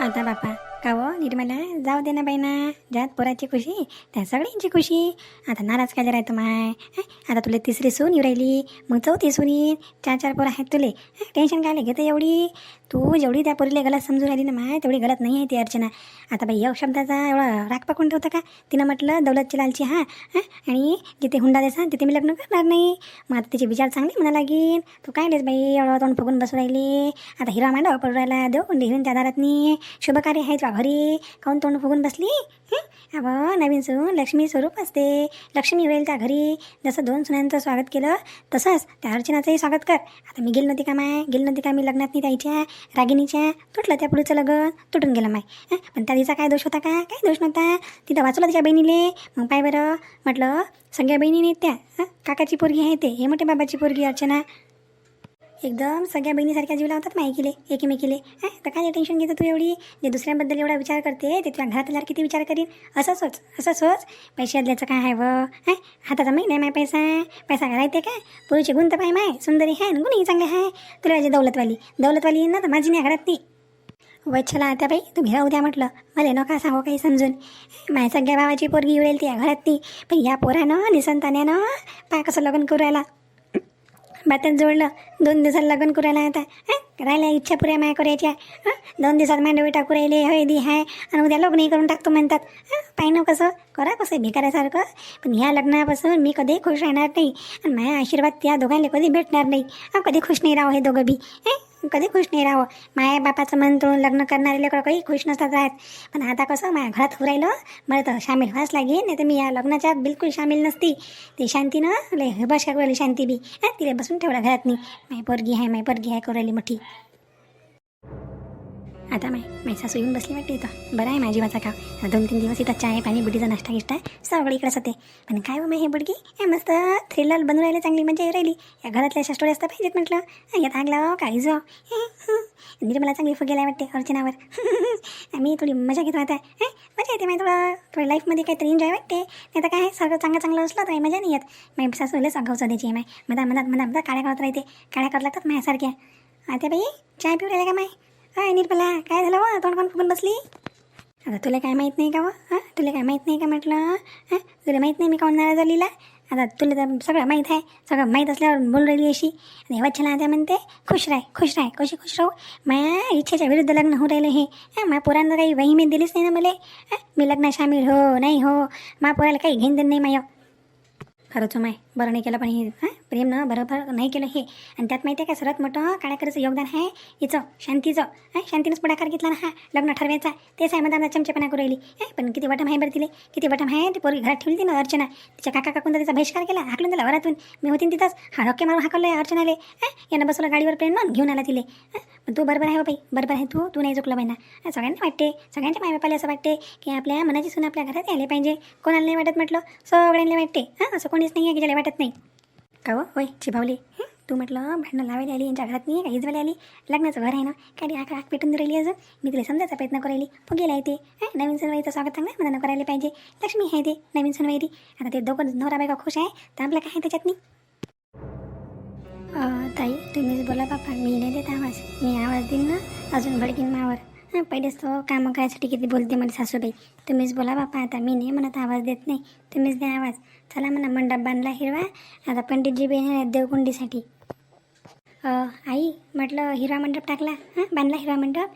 आता बापा का हो निर्मला? जाऊ दे ना बाई ना ज्यात पोराची खुशी त्या सगळ्यांची खुशी. आता नाराज काय राहतो माय? आता तुला तिसरी सून येऊ राहिली. मग चौथी सून येईल चार चार पोरं आहेत तुले. टेन्शन काय घेतं एवढी. तू जेवढी त्या पोरीला गलत समजून राहिली ना माय तेवढी गलत नाही आहे ती अर्चना. आता बाई या शब्दाचा एवढा राग पकडून ठेवतं का? तिनं म्हटलं दौलतची लालची हा. आणि जिथे हुंडा देसा तिथे मी लग्न करणार नाही. मग आता तिचे विचार चांगले म्हणा लागेल तू काय लेस बाई? एवढं तोंड फुगून बसू राहिली. आता हिरा मांडव पडू राहिला. देऊ लिहून त्या दारातनी. शुभकार्य आहे तुझ्या घरी काऊन तोंड फुगून बसली? अव नवीन सून लक्ष्मी स्वरूप असते. लक्ष्मी होईल त्या घरी. जसं दोन सुनांचं स्वागत केलं तसंच त्या अर्चनाचंही स्वागत कर. आता मी गेल नव्हती का माय? गेली नव्हती का मी लग्नात नाही त्याच्या रागिणीच्या? तुटलं त्या पुढचं लग्न तुटून गेलं माय. पण त्या तिचा काय दोष होता का? काय दोष नव्हता? तिथं वाचवलं तिच्या बहिणीले. मग पाय बरं म्हटलं सगळ्या बहिणीने त्या काकाची पोरगी आहे ते हे मोठे बाबाची पोरगी अर्चना. एकदम सगळ्या बहिणीसारख्या जीव लावतात माहिकीले एकीमेकीले. हां तर काय टेन्शन घेतो तू एवढी? जे दुसऱ्याबद्दल एवढा विचार करते ते तुझ्या घरात किती विचार करीन? असं सोच असं सोच. पैसे आदल्याचं काय आहे व? हां हाताचा माहीत नाही माय पैसा. पैसा घालायते काय? पुरीची गुण तर पाय माय सुंदरी आहे आणि गुणही चांगले आहे तुला पाहिजे दौलतवाली. दौलतवाली ना तर माझी नाही घरात ती. वच्छला आता बाई तुम्ही राहू द्या म्हटलं. मला नका सांगू काही समजून. माझ्या सगळ्या भावाची पोरगी उडेल ती या घरात ती. पण या पोरानं निसंतान्यानं पाय कसं लग्न करू राहिला? बातच जोडलं दोन दिवसात लग्न करायला आता हं? करायला इच्छा पुऱ्या माया करायच्या हं? दोन दिवसात मांडवी टाकू राहिले दे हाय. आणि उद्या लग्नही करून टाकतो म्हणतात. हं? पाहिनं हो कसं? करा कसं भिकाऱ्यासारखं? पण ह्या लग्नापासून मी कधी खुश राहणार नाही. आणि माझ्या आशीर्वाद त्या दोघांना कधी भेटणार नाही. हं? कधी खुश नाही राहू हे दोघं बी. हे? कधी खुश नाही राहावं? माया बापाचं मन तोडून लग्न करणारे लोक काही खुश नसतात राहत. पण आता कसं माझ्या घरात होऊ राहिलं मला तर सामील व्हायच लागेल नाही तर मी या लग्नाच्या बिलकुल सामील नसती. ते शांतीनं लय बस का राहिली शांती बी तिला बसून ठेवला घरात नाही माय पोरगी आहे माय पोरगी आहे करू राहिली मोठी. आता माय माय सासू येऊन बसली वाटते इथं. बरं आहे माझी माझा काव दोन तीन दिवस इथं चाय पाणी बुडीचा नाश्ता गिष्टा सगळी इकडंच होते पण काय हो माय हे बुडगी? हे मस्त थ्रिलर बनवून राहिले चांगली म्हणजे येऊ राहिली. या घरातल्या अशा स्टोरी असता पाहिजेत म्हटलं. यात आग लावा काही जो मला चांगली फुगेला वाटते अर्चनावर. मी थोडी मजा घेतो आता हे मजा येते माय थोडं थोडं लाईफमध्ये काहीतरी एन्जॉय वाटते. नाही तर काय सगळं चांगलं चांगलं असलं तर मजा नाही येत. माय सासूला सांगावचं द्यायची आहे माय. मधा मधात मधात मधात काळ्या करत राहते. काळ्या करत लागतात माझ्यासारख्या. आता बाई चाय पिऊ राहिला का माय? हाय निर्मला काय झालं व? तोंड पण फुगून बसली? आता तुला काय माहीत नाही का व? हां? तुला काय माहीत नाही का म्हटलं? हां? तुला माहीत नाही मी काऊन नाराज झालेला आता तुला तर सगळं माहीत आहे. सगळं माहीत असल्यावर बोल राहिली अशी. आणि वच्छला आता म्हणते खुश राह खुश राह कशी खुश राहू? माया इच्छेच्या विरुद्ध लग्न होऊ राहिलं हे. हां मा पोरांना काही वही मी दिलीच नाही ना मला. हां मी लग्न सामील हो नाही हो. मा पोराला काही घेणं देणं नाही हो माय. खरंच माय. बरं नाही केलं पण हे हां? प्रेमनं बरोबर नाही केलं हे. आणि त्यात माहिती आहे का सर्वात मोठं काळ्याकरचं योगदान आहे हिचं शांतीचं. हां? शांतीनंच पुढाकार घेतला ना हा लग्न ठरवायचा. तेच आहे मला चमचेपणा करू राहिली. हां? पण किती वटम आहे बरं तिले किती वटम आहे ते पोरगी घरात ठेवली ना अर्चना. तिच्या काका काकून तिचा बहिष्कार केला हाकलून दिला वरातून. मी होती तिथंच. हा डोके मारून हाकललं अर्चनाले. हां? यानं बसवलं गाडीवर प्रेम ना घेऊन आला तिले. पण तू बरोबर आहे हो बाई बरोबर आहे तू. तू नाही चुकलं बाई ना. सगळ्यांना वाटते सगळ्यांच्या मायबापाला असं वाटते की आपल्या मनाची सून आपल्या घरात यायला पाहिजे. कोणाला नाही वाटत म्हटलं सगळ्यांना वाटते. हां? असं कोणीच नाही आहे की ज्याला वाटत नाही. का होय चिभावली तू म्हटलं भांडणं लावायला आली यांच्या घरात नाही का इजवायला आली? लग्नाचं घर आहे ना? काय आक आक पेटून राहिली अजून? मी तिला समजायचा प्रयत्न करायली. फुगेला येते ते. नवीन सनवाईचं स्वागत चांगलं मला करायला पाहिजे. लक्ष्मी आहे ते नवीन सनवाई ती आता ते दोघं नवरा बायका खुश आहे. तर आपलं काय त्याच्यात नाही ताई तुम्हीच बोला बापा मी नाही देत आवाज. मी आवाज देईन ना? अजून भडकीन मावर. हां पहिलेच तो कामं करायसाठी किती बोलते मला सासूबाई. तुम्हीच बोला बापा आता मी नाही म्हणत आवाज देत नाही. तुम्हीच द्या आवाज. चला म्हणा मंडप बांधला हिरवा. आता पंडितजी बी येणार आहेत देवकुंडीसाठी. आई म्हटलं हिरवा मंडप टाकला. हां बांधला हिरवा मंडप.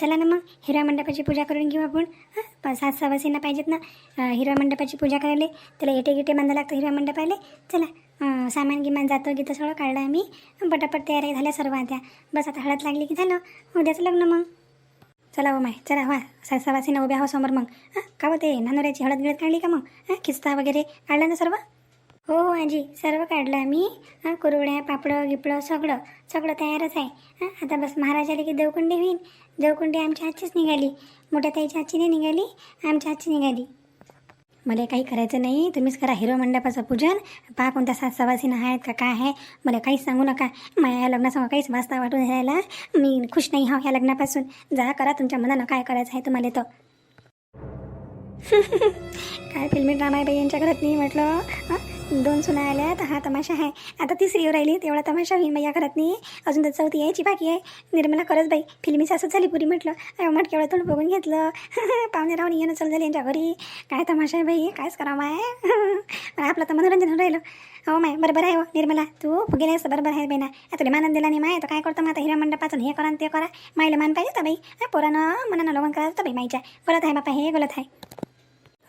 चला ना मग हिरवा मंडपाची पूजा करून घेऊ आपण. हां प- सात सवासींना पाहिजेत ना. अ, हिरवा मंडपाची पूजा करायला. त्याला येटे गिटे बांधा लागतं हिरवा मंडपाले चला सामान गिमान जातो गीतं सगळं काढलं आम्ही. पटापट तयारी झाल्या सर्व आता बस आता हळद लागली की झालं. उद्याचं लग्न मग. चला हो माय चला वा. सासावासी सवासीनं उभ्या हो समोर मग. हां का हो ते? नानोऱ्याची हळद गिळत काढली का मग? हां खिस्ता वगैरे काढला ना सर्व? हो हो आजी सर्व काढलं आम्ही. हां कुरवड्या पापडं गिपडं सगळं. सगळं तयारच आहे. हां आता बस महाराज आले की देवकुंडी होईन. देवकुंडी आमच्या हातचीच निघाली. मोठ्या ताईच्या हातची नाही निघाली. आमच्या हातची निघाली. मला काही करायचं नाही तुम्हीच करा हिरो मंडपाचं पूजन. पहा कोणत्या सात सवासीन आहेत का काय आहे? मला काहीच सांगू नका. माझ्या या लग्नासमोर काहीच वास्ता वाटून राहायला मी खुश नाही हा ह्या लग्नापासून. जा करा तुमच्या मनानं काय करायचं आहे तुम्हाला तर काय फिल्मी ड्रामा आहे बाई यांच्या घरात नाही म्हटलं हां? दोन सुना आल्या तर हा तमाशा आहे. आता तिसरी येऊ राहिली. तेवढा तमाशा होईल. मग या घरात नाही अजून तर चौथी यायची बाकी आहे. निर्मला खरंच बाई फिल्मी सासू झाली पुरी म्हटलं. अहो मटक्या वेळा थोडं बघून घेतलं. पाहुणे राहून येणं चालू झाली यांच्या घरी. काय तमाशा आहे बाई? कायच करावं आहे आपलं तर मनोरंजन होऊन राहिलं. हो माय बरोबर आहे हो निर्मला. तू गेले असतं बरोबर आहे बाई ना. तुला मानन दिला नाही माय. तर काय करतो मग आता? हिरा मंडपाचं हे करा आणि ते करा. मायला मान पाहिजे तर बाई. पोरानं मनानं लग्न करायचं तर बाई माईच्या. गलत आहे बापा हे गलत आहे.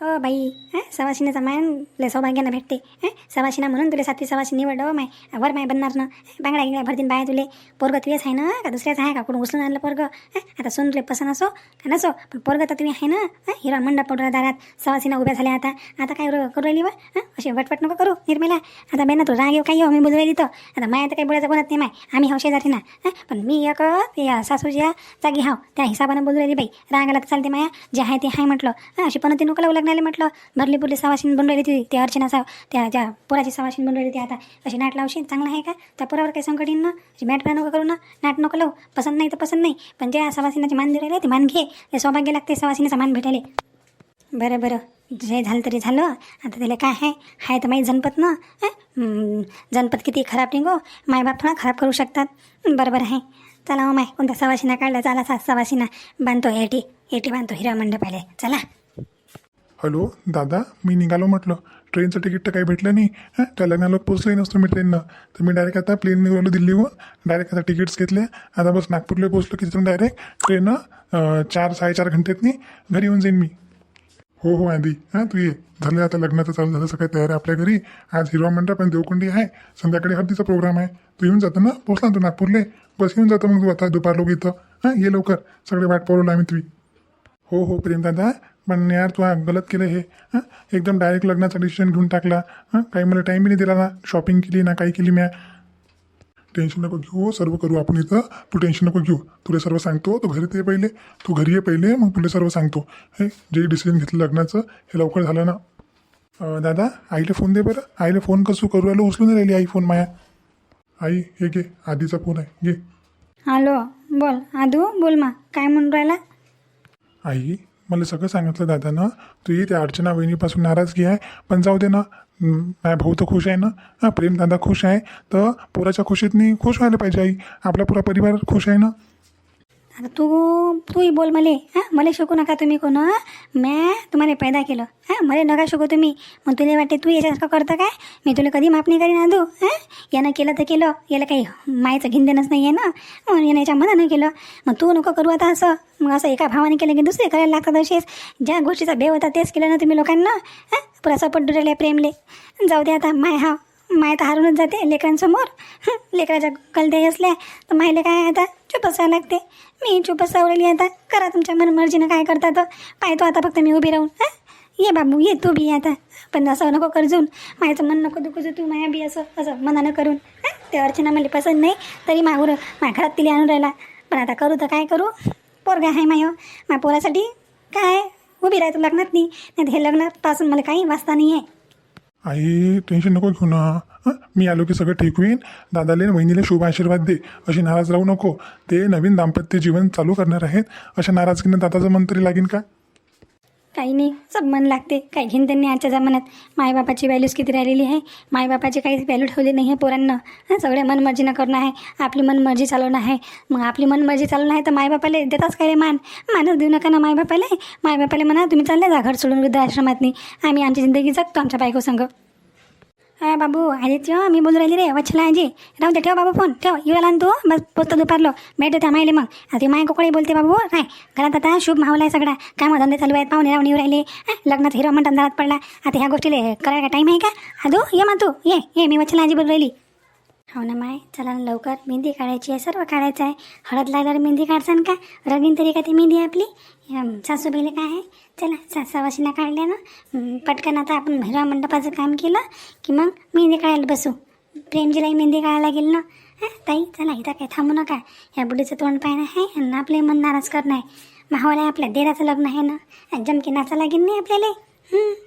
हो बाई हां सवाशिनीचा मान लय सौभाग्यानं भेटते. हां सवाशिना म्हणून तुला सातवी सवाशी निवड हो माय. वर माय बनणार ना. बांगड्या गिंगड्या भरतीन बाय तुले. पोरगं तुझेच आहे ना का दुसऱ्याच आहे का कुठून उचलून आणलं पोरगं? हां आता सोन तुले पसंत असो का नसो पण पोरगं तर तुम्ही आहे ना. हां हिरा मंडप पडला दारात. सवाशिना उभ्या झाल्या आता. आता काय करू राहिली व हां अशी वटवट नको करू निर्मला. आता बेना तू राग येऊ काही हो मी बुजू तर आता माया आता काही बोलायचं कोणत नाही माय. आम्ही हौशे जाते ना. हां पण मी एक सासूच्या जागी हाव. त्या हिसाबानं बोलू राहिली बाई. रागाला तर चालते माया. जे आहे ते आहे म्हटलं. हां अशी पण ते नको लावू लागणार. म्हटलं भरली पुरली सवाशीन बनून राहिली ती ते अर्चना साव त्या ज्या पुराची सवाशीन बनून राहिली ती आता अशी नाट लावशील चांगलं आहे का? त्या पुरावर काही संकट येईन ना? अशी मॅट नको करू ना? नाट नको लावू पसंत नाही तर पसंत नाही. पण ज्या सवासिनाची मान दिलेली राहिले ते मान घे. ते सौभाग्य लागते सवासिनाचा मान भेटायले. बरं बरं. जे झालं तरी झालं. आता त्याला काय आहे? हाय तर माहीत जनपत ना? जनपत किती खराब निघो. मायबाप थोडा खराब करू शकतात. बरोबर आहे. चला हो माय कोणत्या सवाशिना काढला चला सात सवाशिना बांधतो एटी एटी बांधतो हिरा मंडपाले चला. हॅलो दादा मी निघालो म्हटलं. ट्रेनचं तिकीट तर काही भेटलं नाही हां? त्या लग्नाला पोचलंही नसतो मी ट्रेननं. तर मी डायरेक्ट आता प्लेन निघालो दिल्लीहून. डायरेक्ट आता तिकीट्स घेतले आता बस नागपूरला पोचलो की तिथून डायरेक्ट ट्रेननं चार साडेचार घंट्यातनी घरी येऊन जाईन मी. हो हो आधी. हां तू ये. झालं आता लग्नाचं चालू झालं सगळं तयार आहे आपल्या घरी. आज हिरवा मंडप आणि देवकुंडी आहे. संध्याकाळी हळदीचा प्रोग्राम आहे. तू येऊन जातो ना? पोचला ना तू नागपूरले? बस येऊन जातो मग तू आता दुपार लोक इथं. हां ये लवकर. सगळे वाट पावलं आम्ही तुम्ही हो हो प्रेम दादा. पण यार तू गलत केलं हे. हां? एकदम डायरेक्ट लग्नाचा डिसिजन घेऊन टाकला. हां? काही मला टाईमही नाही दिला ना. शॉपिंग केली ना काही केली म्या. टेन्शन नको घेऊ. सर्व करू आपण इथं. तू टेन्शन नको घेऊ. तुला सर्व सांगतो. तू घरी ते पहिले. तू घरी ये पहिले. मग तुला सर्व सांगतो. हे जे डिसिजन घेतलं लग्नाचं हे लवकर झालं ना. दादा आईला फोन दे बरं. आईला फोन कसं करू? राहिलो उचलून राहिली आई फोन माया. आई हे घे. आधीचा फोन आहे. घे. हॅलो बोल. आदू बोल मा. काय म्हणून राहिला? आई मला सगळं सांगितलं दादानं. तुझी त्या अर्चना वहिनीपासून नाराजगी आहे. पण जाऊ दे ना. माझ्या भाऊ तर खुश आहे ना? हां प्रेम दादा खुश आहे. तर पोराच्या खुशीतनी खुश व्हायला पाहिजे आई. आपला पुरा परिवार खुश आहे ना? आता तू तूही बोल मले हां? मला शिकू नका तुम्ही कोण मॅ तुम्हाला पैदा केलं हां? मला नका शिकू तुम्ही. मग तुला वाटते तू याच्यासारखं करतं काय? मी तुला कधी माफ नाही करीन आदू हां? यानं केलं तर केलं याला काही मायचं घेणदेणंच नाही आहे ना? म्हणून यानं याच्या मनानं केलं. मग तू नको करू आता असं. मग असं एका भावाने केलं की दुसरे करायला लागतात असेच. ज्या गोष्टीचा भेव होता तेच केलं ना तुम्ही लोकांना हां? पुरा सपोर्ट डुरायला प्रेमले. जाऊ दे आता माय हा माय तर हारूनच जाते लेकरांसमोर. हं, लेकराच्या कलते असल्या तर मायले काय आता चुप असावं लागते. मी चुप सावलेली आता. करा तुमच्या मनमर्जीनं काय करता तर पाहतो आता फक्त मी उभी राहून ये बाबू ये तू बी आता. पण असं नको करजून माझं मन नको दुखू तू माया बी असं असं मनानं करून हं? ते अर्चना मला पसंत नाही तरी माहूर माझ्या घरात तिला आणून राहिला. पण आता करू तर काय करू? पोरगा आहे माय माझ्या पोरासाठी काय? उभी राहतो लग्नात नाही. नाही हे लग्नापासून मला काही वाचता नाही आहे आई टेन्शन नको घेऊ ना. हं? मी आलो की सगळं ठीक होईन. दादाले आणि वहिनीला शुभ आशीर्वाद दे. अशी नाराज राहू नको. ते नवीन दाम्पत्य जीवन चालू करणार आहेत. अशा नाराजगीनं दादाचं मन तरी लागेल का? काही नाही सब मन लागते. काही घेऊन त्यांनी आजच्या जमान्यात. मायबापाची व्हॅल्यूज किती राहिलेली आहे? मायबापाची काहीच व्हॅल्यू ठेवली नाही आहे पोरांना? हं, सगळे मनमर्जीनं करणं आहे. आपली मनमर्जी चालवणं आहे. मग आपली मनमर्जी चालवणं आहे तर मायबापाला देताच काय रे मान? मानच देऊ नका ना मायबापाला. मायबापाला म्हणा तुम्ही चालले जा घर सोडून वृद्धाश्रमात नाही आम्ही आमची जिंदगी जगतो आमच्या बायको संग हा बाबू आदित्य मी बोलू राहिली रे. वच्छला आजी. राहू दे ठेव बाबू फोन ठेव. येऊ आला ना तू. बस पोचतो दुपारलो. भेट त्या मायले मग. आता माय कोकळी बोलते बाबू. काय? घरात आता शुभ माहोल आहे सगळा. काय मग धंदे चालू आहेत. पाहुणे राहून येऊ राहिले. लग्नात हिरो म्हणतात दारात पडला. आता ह्या गोष्टीला करायला टाईम आहे का? आदू ये मग तू. ये ये मी वच्छला आजी बोलू राहिली. हो ना माय? चला ना लवकर. मेहंदी काढायची आहे. सर्व काढायचं आहे. हळद लागल्यावर मेहंदी काढसान का? रंगीन तरी का ती मेहंदी आपली? सासूबाईले सासूबाईला काय आहे? चला सासावाशीना काढल्या ना. पटकन आता आपण हिरवा मंडपाचं काम केलं की मग मेहंदी काढायला बसू. प्रेमजीलाही मेहंदी काढायला लागेल ना? हां ताई चला इथं काय थांबू नका. या बुढीचं तोंड पाहणं आहे आणि आपले मन नाराज करणं आहे. माहोल आपल्या देराचं लग्न आहे ना? जमकी नाचा लागेल नाही आपल्याला?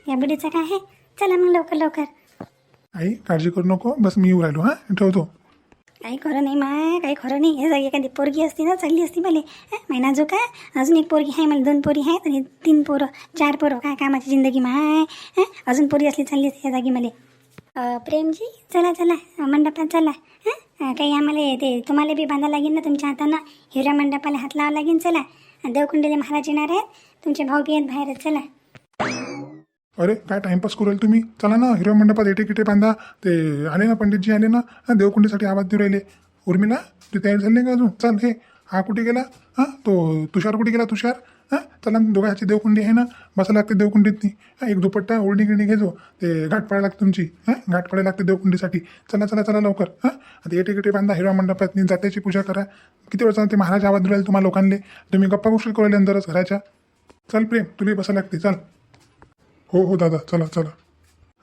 या बुढीचं काय आहे? चला मग लवकर लवकर. आई काळजी करू नको. बस मी येऊ राहिलो हां? ठेवतो काही खरं नाही माय काही खरं नाही. हे जागी एखादी पोरगी असती ना चालली असती मला महिना जो काय अजून एक पोरगी आहे मला दोन पोरी आहेत आणि तीन पोरं चार पोरं काय कामाची जिंदगी माय अजून पोरी असली चालली असती या जागी मला. प्रेमजी चला चला मंडपात चला काही आम्हाला ते तुम्हाला बी बांधा लागेल ना तुमच्या हातानं. हिऱ्या मंडपाला हात लावा लागेल चला. अ, महाराज येणार आहेत. तुमचे भाऊ बी आहेत बाहेर आहेत, चला. अरे काय टाइमपास करेल तुम्ही? चला ना हिरो मंडपात एटे किटे बांधा. ते आले ना पंडितजी आले ना देवकुंडीसाठी आवाज देऊ राहिले. उर्मिला तू तयार झाली नाही का अजून? चल हे हा कुठे गेला? हां तो तुषार कुठे गेला? तुषार? हां चला ना देवकुंडी आहे ना बसा लागते देवकुंडीत एक दुपट्टा ओढणी गिरणी घेजो. ते घाट पाडायला लागते तुमची. हां घाट पाडायला लागते देवकुंडीसाठी. चला चला चला लवकर. हां आता एटे किटे बांधा हिरो मंडपात जात्याची पूजा करा. किती वेळ ते महाराज आवाज देऊ राहिले तुम्हाला लोकांनी तुम्ही गप्पा गोष्टी करू अंदरच घराच्या. चल प्रेम तुम्ही बसा लागते. चल. हो हो दादा चला चला.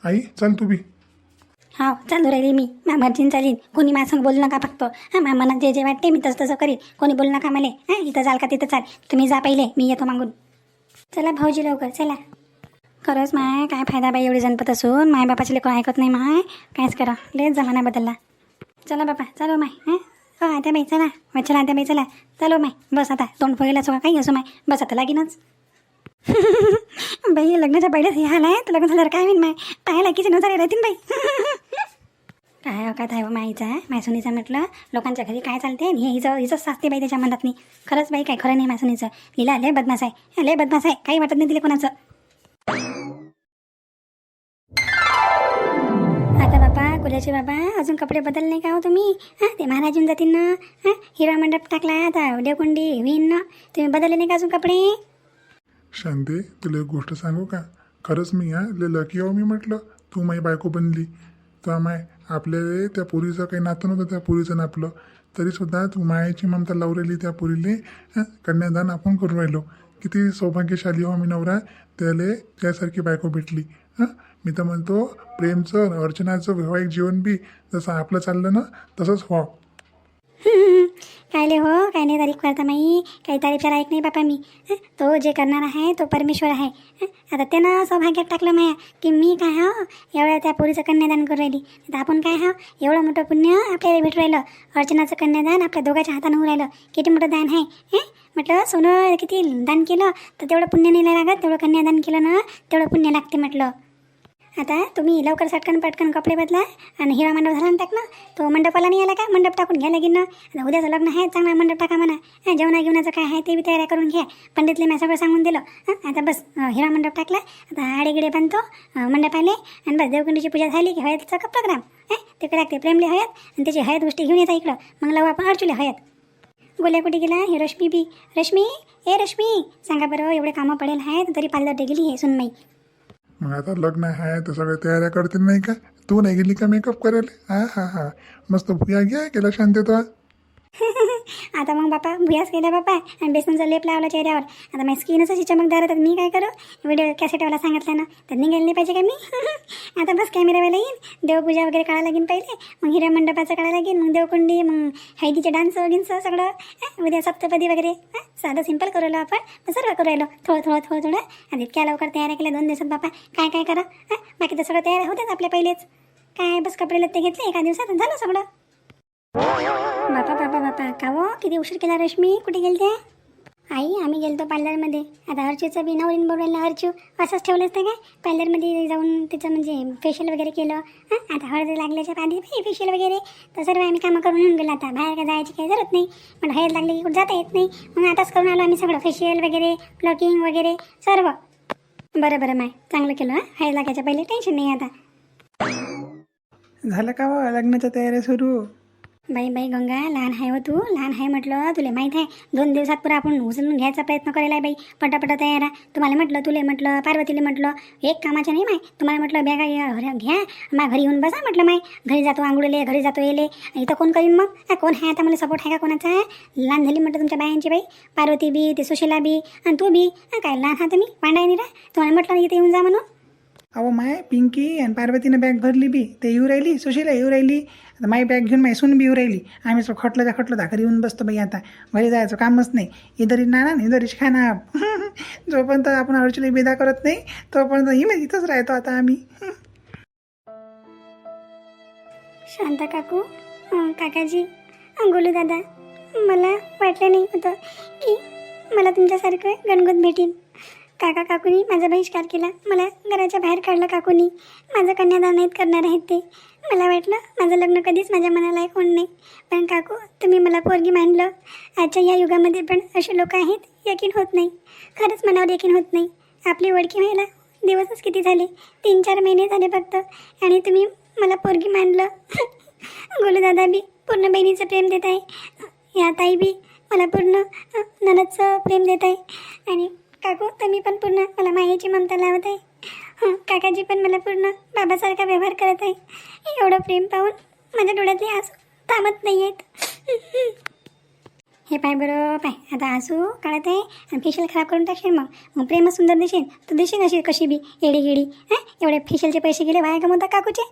आई चल तू बी. हा चालू राहिली मी. मा मर्जीन चालीन. कोणी माझ्या बोलू नका फक्त. हां माझ्या मनात जे जे वाटते मी तसं तसं करीन. कोणी बोलू नका मला. हां इथं चाल का तिथं चाल. तुम्ही जा पहिले मी येतो मागून. चला भाऊजी लवकर चला. खरंच माय काय फायदा बाई एवढी जनपत असून? माय बापाचे लेकरं ऐकत नाही माय. कायच करा. लेच जमाना बदलला. चला बापा चालो माय हां. हो आता बाई चला. वच्छला आता बाई चला. चालो माय बस आता. तोंड फोगेला असो काही असो माय. बस आता लागीनच. बाई लग्नाच्या पहिलेच हे हाल आहे तर लग्न झाल्यावर काय होईन माय. पाहायला किती नजर राहतील बाई. काय अवकात आहे माईचा माय सुनीचा म्हटलं लोकांच्या घरी काय चालते आणि हे हिचं हिचं सासते बाई त्याच्या मनात नाही खरंच बाई काय खरं नाही माय सुनीचं. लिला लय बदमास आहे. लय बदमास आहे. काही वाटत नाही तिला कोणाचं. आता बाबा कुल्याचे बाबा अजून कपडे बदल नाही का हो तुम्ही? हां ते महाराज येऊन जातील ना हां हिरा मंडप टाकला आता देवकुंडी होईन ना तुम्ही बदलले नाही का अजून कपडे? शांते तुला एक गोष्ट सांगू का? खरंच मी हा लय लकी आहो हो, मी म्हटलं. तू माझी बायको बनली. तर माय आपल्याला त्या पोरीचं काही नातं नव्हतं त्या पोरीचं नापलं. तरीसुद्धा तू मायाची ममता लावलेली त्या पोरीले कन्यादान आपण करून राहिलो. किती सौभाग्यशाली हो मी नवरा. त्याले त्यासारखी बायको भेटली हां? मी तर म्हणतो प्रेमचं अर्चनाचं वैवाहिक जीवन बी जसं आपलं चाललं ना तसंच व्हावं कायले हो? काय नाही तारीफ करता माई? काही तारीफच्या ऐक नाही बापा मी. तो जे करणार आहे तो परमेश्वर आहे. आता त्यानं सौभाग्यात टाकलं माया की मी काय हा? एवढ्या त्या पोरीचं कन्यादान करून राहिली. आता आपण काय हा? एवढं मोठं पुण्य आपल्याला भेटू राहिलं. अर्चनाचं कन्यादान आपल्या दोघांच्या हातानं होऊ राहिलं. किती मोठं दान आहे हे? म्हटलं सोनं किती दान केलं? तर तेवढं पुण्य नाही लागत तेवढं कन्यादान केलं ना तेवढं पुण्य लागते म्हटलं. आता तुम्ही लवकर सटकन पटकन कपडे बदला आणि हिरा मंडप झाला ना टाक ना तो मंडपाला नाही आला का? मंडप टाकून घ्या लगीन ना. आता उद्याचं लग्न आहे चांगला मंडप टाका म्हणा. जेवणा घेवणाचं काय आहे ते बी तयारी करून घ्या. पंडितले मी सगळं सांगून दिलं. आता बस हिरा मंडप टाकला. आता आडेगिडे बांधतो मंडप आले आणि बस देवकुंडीची पूजा झाली की हळदचा का प्रोग्राम हं, तिकडे टाकते प्रेमले हळद आणि त्याची हळद गोष्टी घेऊन येता इकडं. मग लावू आपण अर्चुले हळद. गोल्या कुठे गेला? हे रश्मी बी. रश्मी ए रश्मी सांगा बरं एवढे कामं पडेल आहेत तरी पार्लर गेली हे सुनमाई मग आता लग्न आहे तर सगळ्या तयाऱ्या करतील नाही का? तू नाही गेली का मेकअप करायला? हा हा हा. मस्त भुया घ्या केला शांतता. आता मग बापा भुयास गेल्या बापा आणि बेसनचा लेप लावला चेहऱ्यावर. आता माझी स्किनच अशी चमकदार तर मी काय करू? व्हिडिओ कॅसेटवाला सांगितलं ना तर निघायला नाही पाहिजे का मी? आता बस कॅमेरावाला येईन देवपूजा वगैरे काढायला लागेल पहिले मग हिरा मंडपाचं काढायला लागेल मग देवकुंडी मग हळदीचे डान्स गिन्स सगळं उद्या सप्तपदी वगैरे साधं सिंपल करू राहिलो आपण मग सर्व करू राहिलो थोडं थोडं थोडं थोडं. आणि इतक्या लवकर तयार केल्या दोन दिवसात बापा काय काय करा बाकी तर सगळं तयार होतेच आपल्या पहिलेच. काय बस कपडे लत्ते घेतले एका दिवसात झालं सगळं. बापा बापा बापा का हो? किती उशीर केला रश्मी? कुठे गेलते? आई आम्ही गेलतो पार्लरमध्ये. आता हर्चूचं बी नवरीन बोलवलं हर्चू असंच ठेवलं असतं काय? पार्लरमध्ये जाऊन तिचं म्हणजे फेशियल वगैरे केलं. हां? आता हळद लागल्याच्या आधी फेशियल वगैरे. तर सर्व आम्ही कामं करून येऊन गेलो आता. बाहेर का जायची काही जरूरत नाही. पण हळद लागली की कुठं जाता येत नाही. मग आताच करून आलो आम्ही सगळं. फेशियल वगैरे ब्लॉकिंग वगैरे सर्व. बरं बरं माय. चांगलं केलं हां? हळद लागायच्या पहिले. टेन्शन नाही आता. झालं का हो? लग्नाच्या तयाऱ्या सुरू? बाई बाई गंगा लहान आहे हो तू लहान आहे म्हटलं तुला माहीत आहे दोन दिवसात पुरा आपण उचलून घ्यायचा प्रयत्न करायला आहे बाई. पटापटा तयार आहे. तुम्हाला म्हटलं तुले म्हटलं पार्वतीला म्हटलं एक कामाचं नाही माय. तुम्हाला म्हटलं बॅगा या- घ्या मा घरी येऊन बसा म्हटलं माय. घरी जातो आंघोळीले घरी जातो येले. इथं कोण करीन मग? कोण आहे आता मला सपोर्ट आहे का कोणाचा? लहान झाली म्हटलं तुमच्या बायांची बाई. पार्वती बी ते सुशिला बी आणि तू बी. काय लहान हा तुम्ही? पांडाय नाही रा तुम्हाला म्हटलं इथे येऊन जा म्हणून. अहो माय पिंकी आणि पार्वतीनं बॅग भरली बी. ते येऊ राहिली सुशीला येऊ राहिली. आता माई बॅग घेऊन माय सून बी येऊ राहिली. आम्ही सो खटलं त्या खटलं घरी येऊन बसतो बाई आता. घरी जायचं कामच नाही. इधरी नाना इधरीच खाना. जोपर्यंत आपण अडचणी बेदा करत नाही तोपर्यंत ही म्हणजे इथंच राहतो आता आम्ही. शांता काकू काकाजी गोलू दादा मला वाटलं नाही होतं की मला तुमच्यासारखं गणगोत भेटेल काका काकूनी माझा बहिष्कार केला. मला घराच्या बाहेर काढलं काकूनी. माझं कन्यादान नाहीत करणार आहेत ते. मला वाटलं माझं लग्न कधीच माझ्या मनाला कोण नाही. पण काकू तुम्ही मला पोरगी मानलं. आजच्या या युगामध्ये पण असे लोक आहेत यकीन होत नाही. खरंच मनावर यकीन होत नाही. आपली ओळखी व्हायला दिवसच किती झाले? तीन चार महिने झाले फक्त. आणि तुम्ही मला पोरगी मानलं. गोलू दादा बी पूर्ण बहिणीचं प्रेम देत आहे. या ताई बी मला पूर्ण ननदचं प्रेम देत आहे. आणि काकू तुम्ही पण पूर्ण मला मायेची ममता लावत आहे. हं, काकाजी पण मला पूर्ण बाबासारखा व्यवहार करत आहे. एवढं प्रेम पाहून माझ्या डोळ्यातले आसू थांबत नाही आहेत हे पाय बरं पाय आता आसू काढत आहे आणि फेशियल खराब करून टाकशील मग. मग प्रेम सुंदर दिसेल तू दिसेल अशी कशी बी एडी गेडी हां एवढे फेशियलचे पैसे गेले वाया गमवता काकूचे?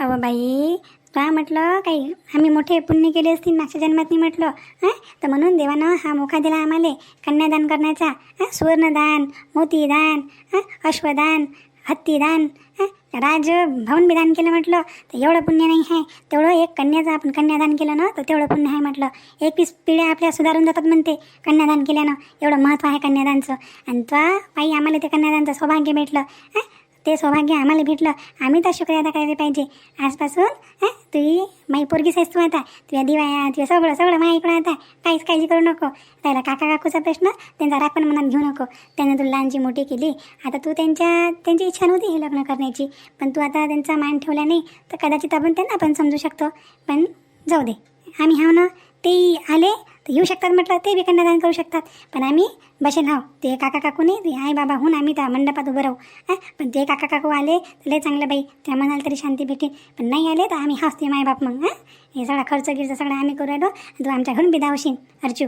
अहो बाई का म्हटलं? काही आम्ही मोठे पुण्य केले असतील मागच्या जन्मात म्हटलं हां? तर म्हणून देवानं हा मोका दिला आम्हाला कन्यादान करण्याचा हां? सुवर्णदान मोतीदान हां? अश्वदान हत्तीदान राज भवन केलं म्हटलं तर एवढं पुण्य नाही आहे. तेवढं एक कन्याचं आपण कन्यादान केलं ना तर तेवढं पुण्य आहे म्हटलं. एकवीस पिढ्या आपल्या सुधारून जातात म्हणते कन्यादान केल्यानं. एवढं महत्त्व आहे कन्यादानचं. आणि त्वा पायी आम्हाला ते कन्यादानचं सौभाग्य भेटलं हां? ते सौभाग्य आम्हाला भेटलं. आम्ही तर शुक्रिया करायला पाहिजे. आजपासून हां तुझी माई पोरगीच आहेस तू आता. तुझ्या दिवाया तुझ्या सगळं सगळं माई इकडं आता. काहीच काळजी करू नको. त्याला काका काकूचा प्रश्न त्यांचा राग पण मनात घेऊ नको. त्यांना तुला लहानची मोठी केली. आता तू त्यांच्या त्यांची इच्छा नव्हती हे लग्न करण्याची. पण तू आता त्यांचा मान ठेवला नाही तर कदाचित आपण त्यांना पण समजू शकतो. पण जाऊ दे. आम्ही हाव ना? ते आले तर येऊ शकतात म्हटलं ते बी कन्यादान करू शकतात. पण आम्ही बसेल हाव ते काका काकू नाही ते आई बाबा होऊन आम्ही त्या मंडपात उभं राहू. हां? पण ते काका काकू आले तर लय चांगलं बाई. त्या म्हणाल तरी शांती भेटेल. पण नाही आले तर आम्ही हाच ते मायबाप मग हां? हे सगळा खर्च गिर्च सगळं आम्ही करू राहिलो. तू आमच्या घरून बिदावशील अर्जू